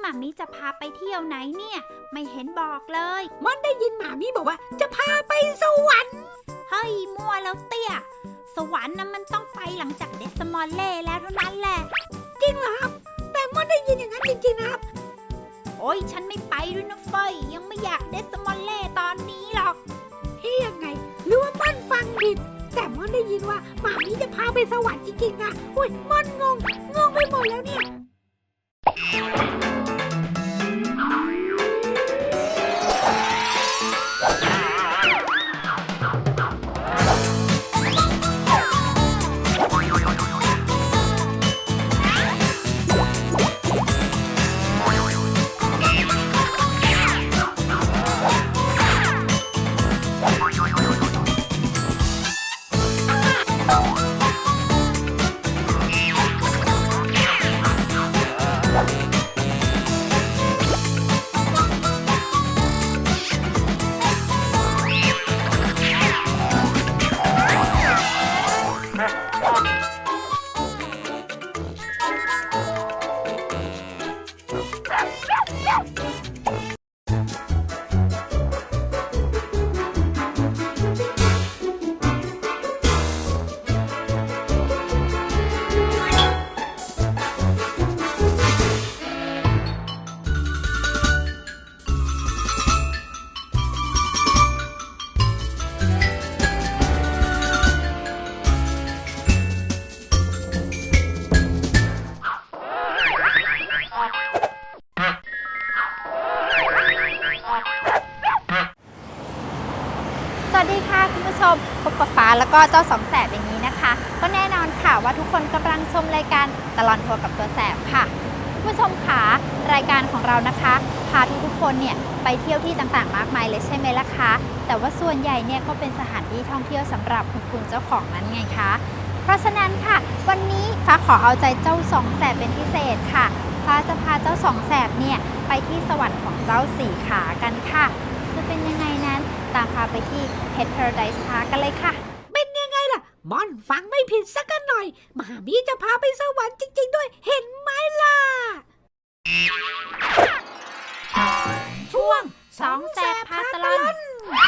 หมามิจะพาไปเที่ยวไหนเนี่ย ไม่เห็นบอกเลยมันได้ยินหมามีบอกว่า จะพาไปสวรรค์เฮ้ยมั่วแล้วเตี้ย สวรรค์นะมันต้องไปหลังจากเดสมอลเล่แล้วเท่านั้นแหละ จริงเหรอครับ แต่มันได้ยินอย่างนั้นจริงๆนะครับ โอ้ยฉันไม่ไปด้วยนะเฟยยังไม่อยากเดสมอลเล่ตอนนี้หรอก ที่ยังไง หรือว่ามันฟังผิด แต่มันได้ยินว่าหมามีจะพาไปสวรรค์จริงๆนะอุ้ยมันงงงงไปหมดแล้วเนี่ยส แล้วก็เจ้าสองแสบอย่างนี้นะคะ ก็แน่นอนค่ะว่าทุกคนกำลังชมรายการตลอดทัวร์กับตัวแสบค่ะผู้ชมค่ะรายการของเรานะคะ พาทุกๆคนเนี่ยไปเที่ยวที่ต่างๆ มากมายเลยใช่ไหมล่ะคะ แต่ว่าส่วนใหญ่เนี่ยก็เป็นสถานที่ท่องเที่ยวสำหรับคุณคุณเจ้าของนั้นไงคะ เพราะฉะนั้นค่ะ วันนี้ฟ้าขอเอาใจเจ้าสองแสบเป็นพิเศษค่ะฟ้าจะพาเจ้าสองแสบเนี่ยไปที่สวรรค์ของเจ้าสี่ขากันค่ะ จะเป็นยังไงนั้นตามพาไปที่ Pet Paradise Park กันเลยค่ะ มอนฟังไม่ผิดสักหน่อยหมามีจะพาไปสวรรค์จริง ๆ ด้วยเห็นไหมล่ะ ช่วงสองแสบพาตลอน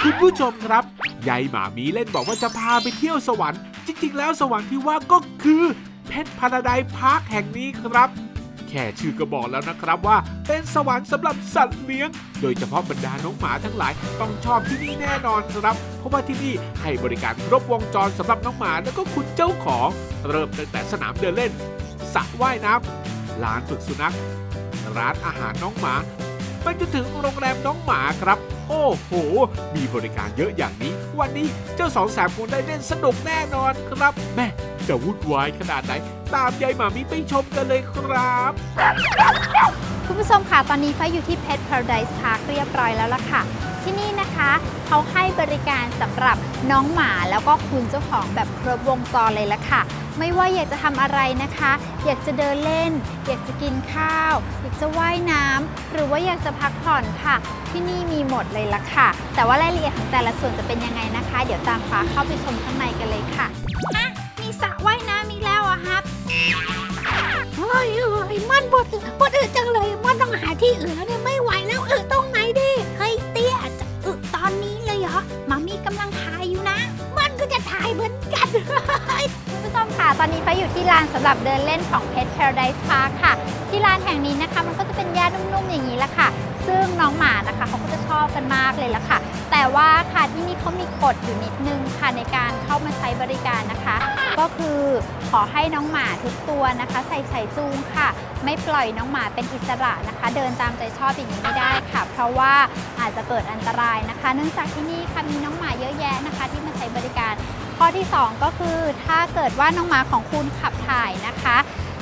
คุณผู้ชมครับ ยายหมามีเล่นบอกว่าจะพาไปเที่ยวสวรรค์ จริง ๆ แล้วสวรรค์ที่ว่าก็คือ เพชรพาราไดพาร์คแห่งนี้ครับ ค่ชื่อก็บอกแล้วนะครับว่า เป็นสวรรค์สำหรับสัตว์เลี้ยง โดยเฉพาะบรรดาน้องหมาทั้งหลายต้องชอบที่นี่แน่นอนครับ เพราะว่าที่นี่ให้บริการครบวงจรสำหรับน้องหมาแล้วก็คุณเจ้าของ เริ่มตั้งแต่สนามเดินเล่นสระว่ายน้ำลานฝึกสุนัข ร้านอาหารน้องหมาไปจนถึงโรงแรมน้องหมาครับ โอ้โห มีบริการเยอะอย่างนี้ วันนี้เจ้าสองแสบคงได้เล่นสนุกแน่นอนครับ แม่จะวุ่นวายขนาดไหน ตามยายหมามีไปชมกันเลยครับ คุณผู้ชมค่ะ ตอนนี้ฟ้าอยู่ที่ Pet Paradise Park เรียบร้อยแล้วล่ะค่ะ ที่นี่นะคะเขาให้บริการสำหรับน้องหมาแล้วก็คุณเจ้าของแบบครบวงจรเลยล่ะค่ะ ไม่ว่าอยากจะทำอะไรนะคะ อยากจะเดินเล่น อยากจะกินข้าว อยากจะว่ายน้ำหรือว่าอยากจะพักผ่อนค่ะ ที่นี่มีหมดเลยล่ะค่ะ แต่ว่ารายละเอียดของแต่ละส่วนจะเป็นยังไงนะคะ เดี๋ยวตามฟ้าเข้าไปชมข้างในกันเลยค่ะ อ้ยเฮ้มันบดบดอึจังเลยมันต้องหาที่อื่นแล้วเนี่ยไม่ ตอนนี้ฟ้าอยู่ที่ลานสำหรับเดินเล่นของ Pet Paradise Park ค่ะ ที่ลานแห่งนี้นะคะ มันก็จะเป็นหญ้านุ่มๆอย่างนี้แหละค่ะ ซึ่งน้องหมานะคะเขาก็จะชอบกันมากเลยละค่ะ แต่ว่าค่ะที่นี่เขามีกฎอยู่นิดนึงค่ะในการเข้ามาใช้บริการนะคะ ก็คือขอให้น้องหมาทุกตัวนะคะ ใส่สายจูงค่ะ ไม่ปล่อยน้องหมาเป็นอิสระนะคะ เดินตามใจชอบอย่างนี้ไม่ได้ค่ะ เพราะว่าอาจจะเกิดอันตรายนะคะ เนื่องจากที่นี่ค่ะมีน้องหมาเยอะแยะนะคะ ที่มาใช้บริการ ข้อที่ 2 ก็คือถ้าเกิดว่าน้องหมาของคุณขับถ่ายนะคะ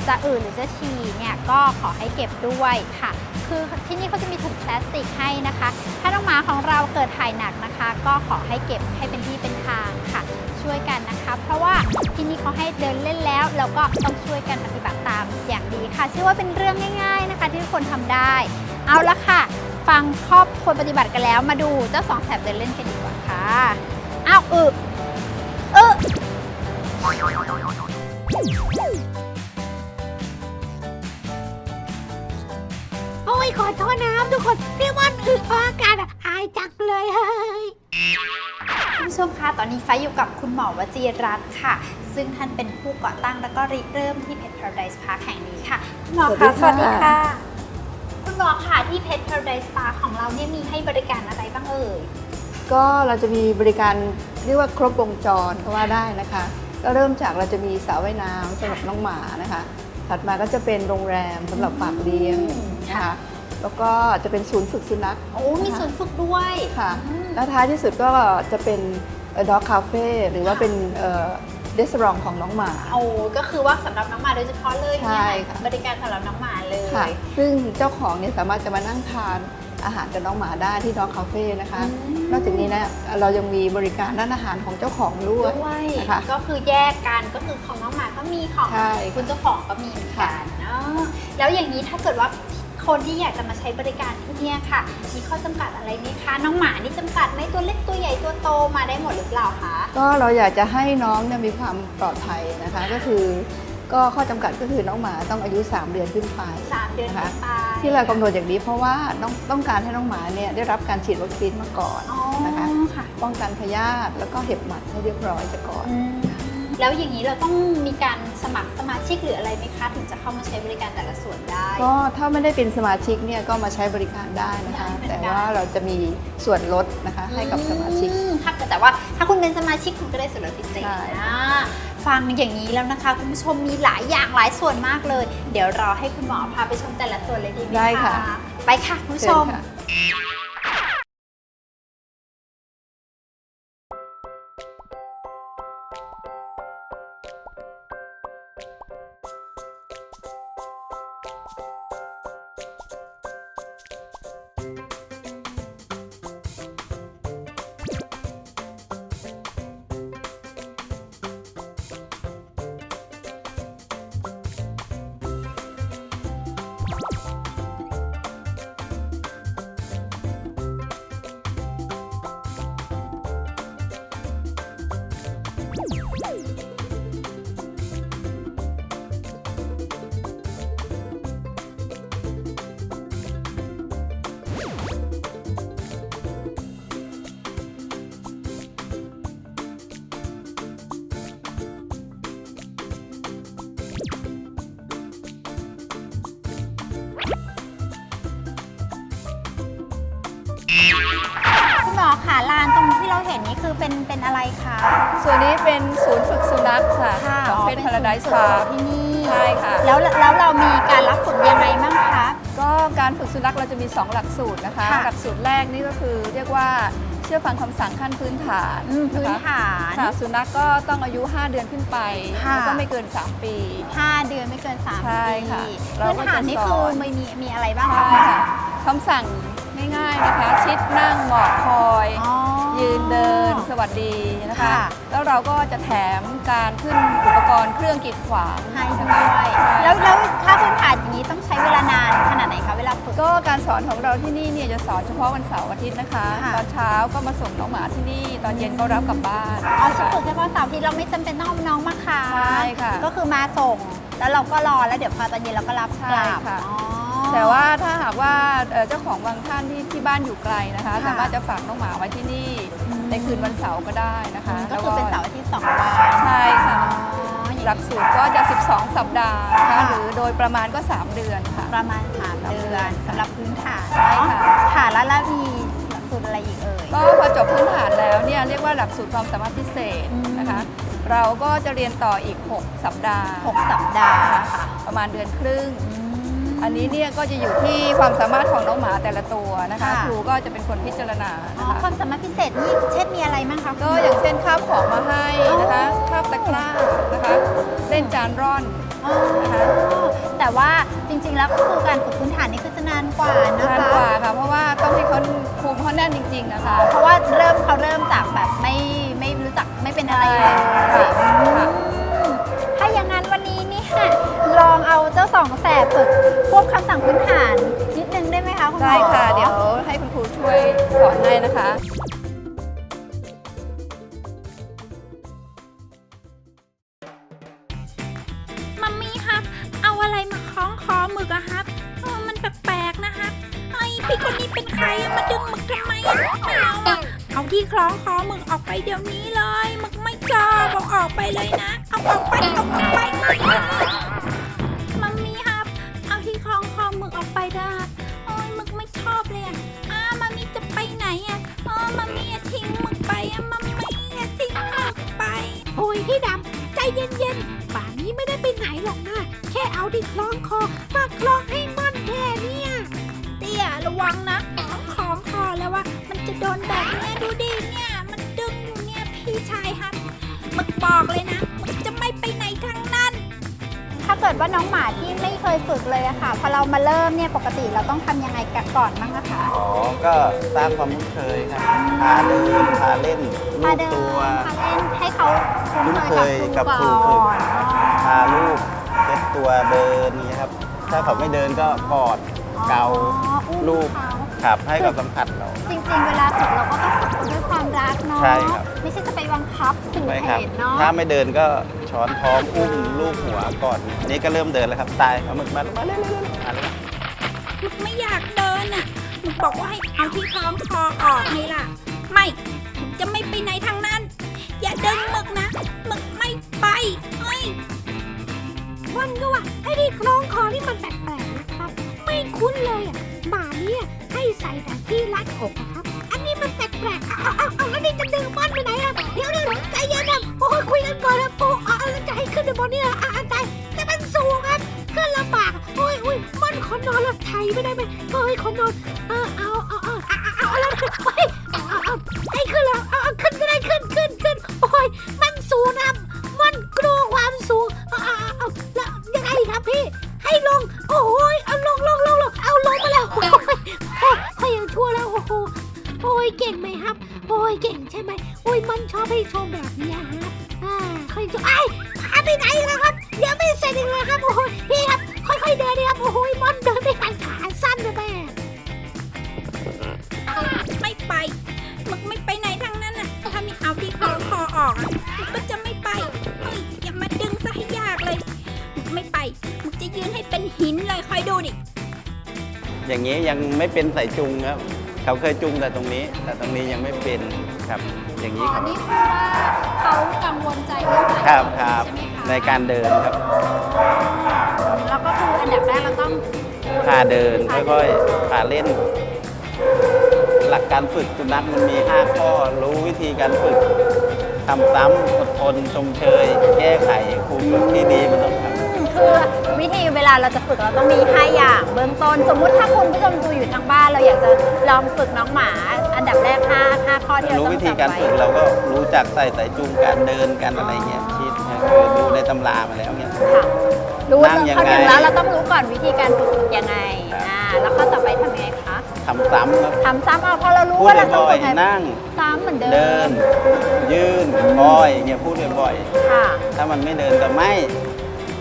จะอืดหรือจะฉี่เนี่ยก็ขอให้เก็บด้วยค่ะ คือที่นี่เขาจะมีถุงพลาสติกให้นะคะ ถ้าน้องหมาของเราเกิดถ่ายหนักนะคะ ก็ขอให้เก็บให้เป็นที่เป็นทางค่ะ ช่วยกันนะคะ เพราะว่าที่นี่เขาให้เดินเล่นแล้วแล้วก็ต้องช่วยกันปฏิบัติตามอย่างดีค่ะเชื่อว่าเป็นเรื่องง่าย ๆนะคะ ที่ทุกคนทำได้ เอาละค่ะ ฟังครอบควรปฏิบัติกันแล้วมาดูเจ้าสองแสบเดินเล่นกันดีกว่าค่ะอ้าวอึ โอ้ยยขอโทษนะครับทุกคนพี่ม่อนอึออกอากาศอะอายจังเลยเฮ้ย คุณผู้ชมคะตอนนี้ไฟอยู่กับคุณหมอวจีรัตน์ค่ะ ซึ่งท่านเป็นผู้ก่อตั้งแล้วก็ริเริ่มที่ Pet Paradise Park แห่งนี้ค่ะ คุณหมอคะสสวัวัสสดีดีค่ะ ค่ะ คุณหมอค่ะที่ Pet Paradise Park ของเราเนี่ยมีให้บริการอะไรบ้างเอ่ย ก็เราจะมีบริการเรียกว่าครบวงจรก็ว่าได้นะคะ ก็เริ่มจากเราจะมีสระว่ายน้ำสำหรับน้องหมานะคะ ถัดมาก็จะเป็นโรงแรมสำหรับฝากเลี้ยงนะค่ะคะแล้วก็จะเป็นศูนย์ฝึกสุนัขโอ้มีศูนย์ฝึกด้วยค่ะอืมแล้วท้ายที่สุดก็จะเป็นด็อกคาเฟ่หรือว่าเป็นเดสรองของน้องหมาโอ้ก็คือว่าสำหรับน้องหมาโดยเฉพาะเลยใช่เนี่ยค่ะบริการสำหรับน้องหมาเลยค่ะซึ่งเจ้าของเนี่ยสามารถจะมานั่งทาน อาหารกับน้องหมาได้ที่ด็อกคาเฟ่นะคะอืมนอกจากนี้นะเรายังมีบริการร้านอาหารของเจ้าของด้วยด้วยนะคะก็คือแยกกันก็คือของน้องหมาก็มีของใช่คุณเจ้าของก็มีเหมือนกันเนาะแล้วอย่างนี้ถ้าเกิดว่าคนที่อยากจะมาใช้บริการที่เนี่ยค่ะ มีข้อจำกัดอะไรไหมคะ น้องหมานี่จำกัดไหมตัวเล็กตัวใหญ่ตัวโตมาได้หมดหรือเปล่าคะ ก็เราอยากจะให้น้องเนี่ยมีความปลอดภัยนะคะ ก็คือ ก็ข้อจำกัดก็คือน้องหมาต้องอายุ 3 เดือนขึ้นไป สามเดือนนะคะขึ้นไปที่เรากำหนดอย่างนี้เพราะว่าต้องต้องการให้น้องหมาเนี่ยได้รับการฉีดวัคซีนมาก่อนอ๋อนะคะ ค่ะป้องกันพยาธิแล้วก็เห็บหมัดให้เรียบร้อยซะก่อน อืมแล้วอย่างนี้เราต้องมีการสมัครสมาชิกหรืออะไรไหมคะถึงจะเข้ามาใช้บริการแต่ละส่วนได้ ก็ถ้าไม่ได้เป็นสมาชิกเนี่ยก็มาใช้บริการได้นะคะ ได้เหมือนกันแต่ว่าเราจะมีส่วนลดนะคะให้กับสมาชิก อืถ้าเกิดแต่ว่าถ้าคุณเป็นสมาชิกคุณก็ได้ส่วนลดพิเศษใช่ นะ ฟังอย่างนี้แล้วนะคะ คุณผู้ชมมีหลายอย่างหลายส่วนมากเลย เดี๋ยวรอให้คุณหมอพาไปชมแต่ละส่วนเลยดีไหมได้ค่ะ ไปค่ะคุณผู้เชิชญมค่ะ อค่ะลานตรงที่เราเห็นนี่คือเป็นเป็นอะไรคะส่วนนี้เป็นศูนย์ฝึกสุนัขค่ะค่ะของเพชรพาราไดศูส์นย์ฟาฝึร์กที่นี่ใช่ค่ะ แล้วแล้วเรามีการรับฝึกยังไงบ้างคะก็การฝึกสุนัขเราจะมี 2 หลักสูตรนะคะค่ะหลักสูตรแรกนี่ก็คือเรียกว่าเชื่อฟังคำสั่งขั้นพื้นฐานอืมพื้นนะคะฐานค่ะสุนัขก็ต้องอายุ 5 เดือนขึ้นไปค่ะแล้วก็ไม่เกิน 3 ปี 5 เดือนไม่เกิน3ใช่ปีค่ะเราพื้นก็จะฐานนี่สคืออนไม่มีมีอะไรบ้างใช่คะค่ะคำสั่ง ง่ายๆนะคะ ชิดนั่งหมอบคอย อ๋อ ยืนเดินสวัสดีนะคะ ค่ะ แล้วเราก็จะแถมการขึ้นอุปกรณ์เครื่องกีดขวางให้ด้นะวคะยใช่แล้วแล้วถ้าพื้นฐานอย่างนี้ต้องใช้เวลานานขนาดไหนคะเวลาฝึก ก็การสอนของเราที่นี่เนี่ยจะสอนเฉพาะวันเสาร์อาทิตย์นะคะ ค่ะ ตอนเช้าก็มาส่งน้องหมาที่นี่ ตอนเย็นก็รับกลับบ้านอ๋อจะค่ะฝึกเฉพาะเสาร์อาทิตย์เราไม่จำเป็นต้องเอาน้องมาค่ะใช่ค่ะ ก็คือมาส่ง แล้วเราก็รอแล้วเดี๋ยวพอตอนเย็นเราก็รับกลับใช่ค่ะ อ๋อ แต่ว่าถ้าหากว่าเอ่อเจ้าของบางท่านที่ที่บ้านอยู่ไกลนะคะค่ะสามารถจะฝากน้องหมาไว้ที่นี่อืมในคืนวันเสาร์ก็ได้นะคะก็คือเป็นเสาร์อาทิตย์สองวันใช่ค่ะอ๋ออย่างหลักสูตรก็จะ 12 สัปดาห์นะคะค่ะหรือโดยประมาณก็ 3 เดือนค่ะ ประมาณ 3 เดือนสำหรับพื้นฐานใช่ค่ะค่ะแล้วแล้วมีหลักสูตรอะไรอีกเอ่ยก็พอจบพื้นฐานแล้วเนี่ยเรียกว่าหลักสูตรความสามารถพิเศษอืมนะคะ เราก็จะเรียนต่ออีก 6 สัปดาห์หกสัปดาห์ค่ะประมาณเดือนครึ่ง อืมอันนี้เนี่ยก็จะอยู่ที่ความสามารถของน้องหมาแต่ละตัวนะคะ ค่ะ ครูก็จะเป็นคนพิจารณาอ๋นะอคะความสามารถพิเศษนี่เช่นมีอะไรบ้างคะก็อย่างเช่นคาบของมาให้นะคะอ๋อคาบตะกร้านะคะ เล่นจานร่อน อ๋อนะคะแต่ว่าจริงๆแล้วก็คือการฝึกพื้นฐานนี่คือจะนานกว่านะนานคะ กว่าค่ะ เพราะว่าต้องให้เขาภูมิเขาแน่นจริงๆนะคะ เพราะว่าเริ่มเขาเริ่มจากแบบไม่ไม่รู้จักไม่เป็นอะไรเลย ค่ะ เอาเจ้าสองแสบฝึกพวกคำสั่งพื้นฐาน นิดนึงได้ไหมคะคุณหมอ ได้ค่ะ เดี๋ยวให้คุณครูช่วยสอนให้นะคะ มัมมี่ครับ เอาอะไรมาคล้องคอหมึกอะครับเออมันแปลกๆนะฮะพี่คนนี้เป็นใครอะมาดึงหมึกทำไมอะไม่เอาอะเอาที่คล้องคอหมึกออกไปเดี๋ยวนี้เลยหมึกไม่ชอบเอาออกไปเลยนะ เอาออกไปเอาออกไป ไม่ได้ไปไหนหรอกนะแค่เอาที่คล้องคอมาคล้องให้มันแค่เนี่ยเตี้ยระวังนะต้องคล้องคอแล้วว่า มันจะโดนแบบเนี้ยดูดิเนี่ย มันดึงอยู่เนี่ยพี่ชายครับมึกบอกเลยนะมึกจะไม่ไปไหนทั้งนั้น ถ้าเกิดว่าน้องหมาที่ไม่เคยฝึกเลยอะค่ะ พอเรามาเริ่มเนี่ยปกติเราต้องทำยังไงกันก่อนบ้างอะคะ อ๋อ ก็สร้างความคุ้นเคยครับพาเดินพาเล่นลูพาบเดินตัว พาเล่นให้เขาคุ้นเคยกับครูก่ฝึกอน พาลูกเช็ดตัวเดินนี้ครับ ถ้าเขาไม่เดินก็กอดเกาอ๋ออุ้มลูกเขาขับให้กับสัมผัสเรา จริงๆ เวลาฝึกเราก็ต้องฝึกด้วยความรักเนาะ ใช่ครับ ไม่ใช่จะไปบังคับขู่ไม่เหครับตุเนาะ ถ้าไม่เดินก็ช้อนท้องอุ้มลูกหัวกอดอันนี้ก็เริ่มเดินแล้วครับ ตายเอาหมึกมามาเร็วๆๆมาเลยมึกไม่อยากเดินอะมึกบอกว่าให้เอาที่คล้องคอออกไงล่ะ ไม่มึกจะไม่ไปไหนทั้งนั้น อย่าดึงมึกนะมึกไม่ไปเฮ้ย มันก็ว่าไอ้ที่คล้องคอนี่มันแปลกๆนะครับ ไม่คุ้นเลยอะหมาเนี่ยให้ใส่แต่ที่รัดอกอะครับ อันนี้มันแปลกๆเอาเอาเอาแล้วนี่จะดึงมันไปไหนอะเดี๋ยวเดี๋ยวใจเย็นนะโอ้ยคุยกันก่อนนะโอ้เอาเอาแล้วจะให้ขึ้นไปบนนี่เหรออะอะใจแต่มันสูงครับขึ้นลำบากโอ้ยโอ้ยมันขอนอนแล้วไทยไม่ได้ไหมเฮ้ยขอนอนเออเอาเอาเอาเอาเอาเอาแล้วเฮ้ย ยเก่งไหมครับ โอ้ยเก่งใช่ไหมโอ้ยมันชอบให้ชมแบบนี้ฮะอ่าค่อยจะไอ้ยพาไปไหนแล้วครับยังไม่เสร็จอีกเลยครับโอ้ยพี่ครับค่อยๆเดินดีครับโอ้ยมันเดินไม่หันขาสั้นเลยแม่ไม่ไปมึกไม่ไปไหนทั้งนั้นอะถ้ามีเอาที่คล้องคอออกอะมึกก็จะไม่ไปเฮ้ยอย่ามาดึงซะให้ยากเลยมึกไม่ไปมึกจะยืนให้เป็นหินเลยคอยดูดิอย่างนี้ยังไม่เป็นสายจุงครับ เขาเคยจุงแต่ตรงนี้ แต่ตรงนี้ยังไม่เป็นครับ อย่างอ๋นี้อครับ นี่คือว่าเขากังวลใจเรื่องสายครับตาครับใช่ไหมคะในการเดินครับ แล้วก็คืออันดับแรกเราต้องพาเดินค่อยๆพาเล่น หลักการฝึกสุนัขมันมี 5 ข้อ รู้วิธีการฝึกทำซ้ำอดทนชมเชย แก้ไขครูฝึกที่ดีมันต้องทำอืม คือวิธีเวลาเราจะฝึกเราต้องมี5อย่างเบื้องต้น สมมุติถ้าคุณผู้ชมดูอยู่ทางบ้านเราอยากจะลองฝึกน้องหมา อันดับแรก5 5ข้อที่เรารู้ต้องวิธีการไว้ฝึกเราก็รู้จักใส่สายจูงการเดินกันอะไรเงี้ยคิดนะคือดูในตำรามาแล้วเนี่ยค่ะรู้นั่งยังข้อหนึ่งไงแล้วเราต้องรู้ก่อนวิธีการฝึกยังไงครับ อ่าแล้วข้อต่อไปทำยังไงคะทำซ้ำครับทำซ้ำเอาพอเรารู้พูดว่าเราต้องบ่อฝึยกไงๆนั่ง ซ้ำเหมือนเดิเดินยืนคอยอยเงี้ยพูดบ่อยค่ะ ๆถ้ามันไม่เดินก็ไม่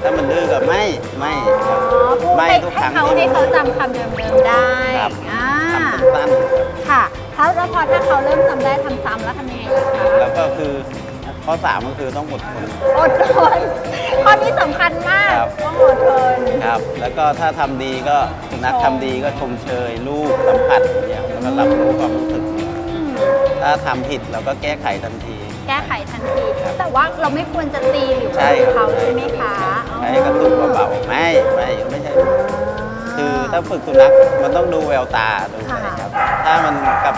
ถ้ามันดื้อก็ไม่ไม่ครับ อ๋อพูดไม่ให้ทุกให้ครั้งเขาที่ให้เขาจำคำเดิมๆได้ครับ อ่าทำสั้นๆ ค่ะแล้วแล้วพอถ้าเขาเริ่มจำได้ทำซ้ำแล้วทำยังไงอีกคะ แล้วก็คือข้อสามก็คือต้องอดทน อดทน ข้อนี้สำคัญมากครับ ต้องอดทน ครับ แล้วก็ถ้าทำดีก็สุนัขทำดีก็ชมเชยลูกสัมผัสอย่างเงี้ยแล้วก็รับรู้ความรู้สึก อืมถ้าทำผิดเราก็แก้ไขทันที แก้ไขทันที แต่ว่าเราไม่ควรจะตีหรือว่าใช่ดุครับเขาใช่ไหมคะให้กระตุกเบาๆไม่ไม่ไม่ใช่ คือถ้าฝึกสุนัขมันต้องดูแววตาดูอะไรครับ ถ้ามันกับ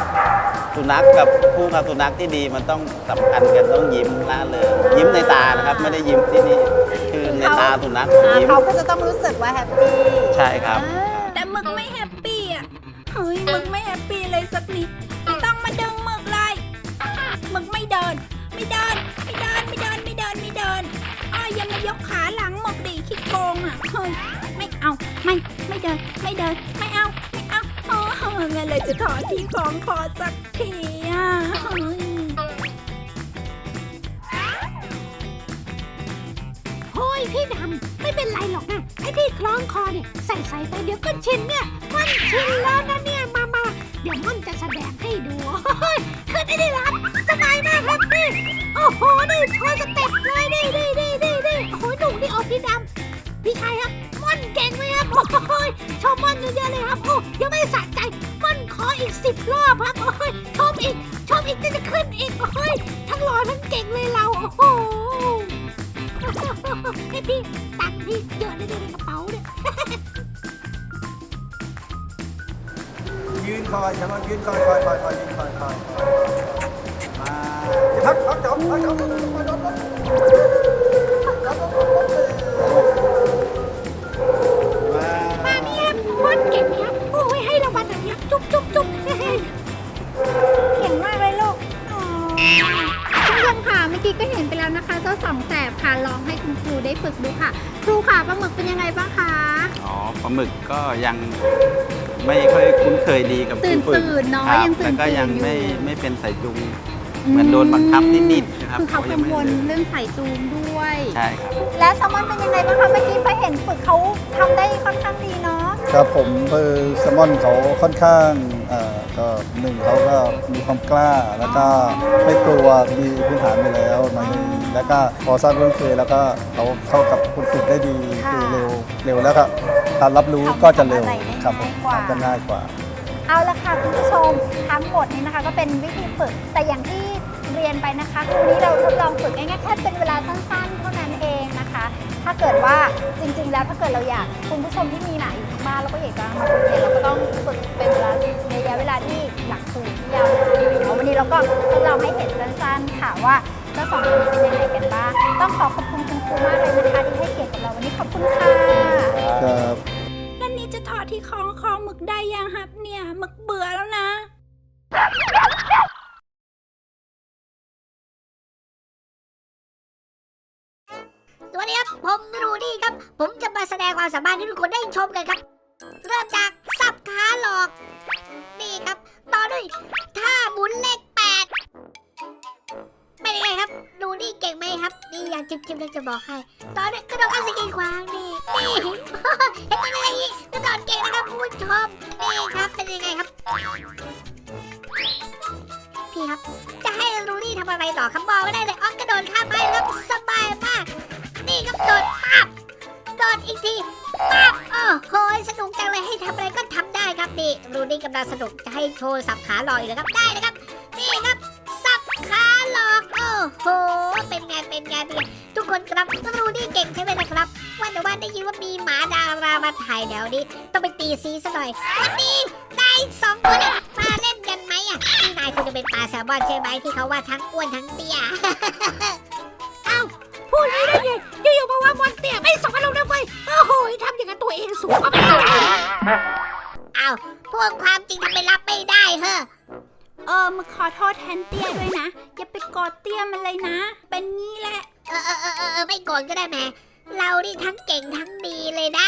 สุนัขกับผู้กับสุนัขที่ดีมันต้องสัมพันธ์กันต้องยิ้มล่าเริงยิ้มในตานะครับไม่ได้ยิ้มที่นี่คือในตาสุนัขอ่ายิ้มเขาก็จะต้องรู้สึกว่าแฮปปี้ใช่ครับอ่าแต่มึกไม่แฮปปี้อะเฮ้ยมึกไม่แฮปปี้เลยสักนิดไม่ต้องมาดึงมึกเลยมึกไม่เดิน ไม่เดิน ไม่เดิน ไม่เดิน ไม่เดิน ไม่เดินอ้อยอย่ามายกขาหลังหมกดิคิดโกงอะ เฮ้ย ไม่เอา ไม่ ไม่เดิน ไม่เดิน ไม่เอา ไม่เอาโอ้ยเมื่อเลยจะถอที่ของคอสักทีอะเฮ้ยโอ้ยพี่ดำไม่เป็นไรหรอกนะไอ้ที่คล้องคอเนี่ยใส่ใส่ไปเดี๋ยวก็ชินเนี่ยมันชินแล้วนะเนี่ยมามาเดี๋ยวมันจะแสดงให้ดูโอ้ยขึ้นได้ดิครับสบายมากครับ โอ้โหนี่โชว์สเต็ปเลยนี่นี่นี่นี่นี่โอ้โหหนุ่มนี่ออกพี่ดำพี่ชายครับม่อนเก่งไหมครับ โอ้ยชมม่อนเยอะๆเลยครับ โอ้ยังไม่สะใจม่อนขออีกสิบรอบครับ โอ้ยชมอีกชมอีกจะขึ้นอีก โอ้ยทั้งหล่อทั้งเก่งเลยเรา โอ้โหไอพี่ตังค์พี่เยอะเลยในกระเป๋าเนี่ย ยืนคอยจะมายืนคอยคอยคอยคอยยืนคอยคอย พักพักจบพักจบพักจบพักมามาเนี่ยบอลเก่งเนี่ยโอ้ยให้รางวัลแบบเนี้ยจุ๊บจุ๊บจุ๊บเฮ้ยเก่งมากเลยลูกอ๋อคุณผู้ชมค่ะเมื่อกี้ก็เห็นไปแล้วนะคะเจ้าสองแสบค่ะลองให้คุณครูได้ฝึกดูค่ะ ครูค่ะปลาหมึกเป็นยังไงบ้างคะอ๋อปลาหมึกก็ยังไม่ค่อยคุ้นเคยดีกับตื่นผู้ฝึกตื่นๆเนาะครับยังตื่แต่ก็ตื่นยังอยู่ ไม่ไม่เป็นสายจุง เหมือนโดนบังคับนิดๆนะครับคือเขายักังไม่วลได้เรื่องสายจูงด้วย ใช่ครับ และแซลมอนเป็นยังไงบ้างคะเมื่อกี้ไปเห็นฝึกเขาทำได้ค่อนข้างดีเนาะครับผมคือแซลมอนเขาค่อนข้างเอ่อก็หนึ่งเขาก็มีความกล้า แล้วก็ไม่กลัวมีพื้นฐานไปแล้วหน่อยหนึงแล้วก็พอสร้างเรื่องเคยแล้วก็เขาเข้ากับคุณฝึกได้ดีค่ะคือเร็วเร็วแล้วก็การรับรู้ก็จะเร็วทำอะไรได้ครับผมง่ายกว่าทำกันง่ายกว่า เอาละค่ะคุณผู้ชมทั้งหมดนี้นะคะ ก็เป็นวิธีฝึกแต่อย่างที่เรียนไปนะคะคือวันนี้เราทดลองฝึกง่ายๆแค่เป็นเวลาสั้นๆ เท่านั้นเองนะคะ ถ้าเกิดว่าจริง ๆ แล้วถ้าเกิดเราอยากคุณผู้ชมที่มีหมาอยู่ที่บ้านแล้วก็อยากจะมาฝึกเรียนเราก็ต้องฝึกเป็นเวลาระยะเวลาที่หลักสูตรที่ยาวนานหน่อยเนาะวันนี้เราก็ทดลองให้เห็นสั้นๆค่ะว่าเจ้าสองตัวนี้เป็นยังไงกันบ้างต้องขอขอบคุณคุณครูมากเลยนะคะที่ให้เกียรติกับเราวันนี้ขอบคุณค่ะครับ จะถอดที่คล้องคอหมึกได้ยังครับ เนี่ยหมึกเบื่อแล้วนะสวัสดีครับ ผมรูดี้ครับ ผมจะมาแสดงความสามารถให้ทุกคนได้ชมกันครับ เริ่มจากสับขาหลอก นี่ครับ ต่อด้วยท่าหมุนเลขแปดเป็นยังไงครับรูดี้เก่งไหมครับีอย่างจิ๊บจิ๊บเลยจะบอกให้ ตอด้วยกระโดดอัศกีขวางนี่นี่เห็นไหมอย่างนี้กระโดดเก่งนะครับคุณผู้ชมนี่ครับเป็นยังไงครับ พี่ครับ จะให้รูดี้ทำอะไรต่อครับบอกไม่ได้เลยอ๋อกระโดดข้ามไปครับสบายมาก นี่ครับโดดปั๊บโดดอีกทีปั๊บโอ้โหสนุกจังเลยให้ทำอะไรก็ทำได้ครับนี่รูดี้กำลังสนุกจะให้โชว์สับขาลอกอีกแล้วครับได้นะครับนี่ครับ โอ้โห เป็นไง เป็นไงเป็นไงทุกคนครับรูดี้เก่งใช่ไหมนะครับว่าแต่ว่าได้ยินว่ามีหมาดารามาถ่ายแถวนี้ ต้องไปตีซีซะหน่อย วันนี้นายสองคนมาเล่นกันไหมอะนี่นายคุณจะเป็นปลาแซลมอนใช่ไหมที่เขาว่าทั้งอ้วนทั้งเตี้ย เอ้าพูดได้ไงอยู่ๆมาว่าบอลเตี้ยไม่สอนเรานะเว้ยโอ้โหทำอย่างนั้นตัวเองสูงก็ไม่ได้อ้าวพวกความจริงทำไปรับไม่ได้เฮ้อ เออมาขอโทษแทนเตี้ยด้วยนะ อย่าไปกอดเตี้ยมันเลยนะ เป็นงี้แหละ เออเออเออเออไม่กอดก็ได้แม่เรานี่ทั้งเก่งทั้งดีเลยนะ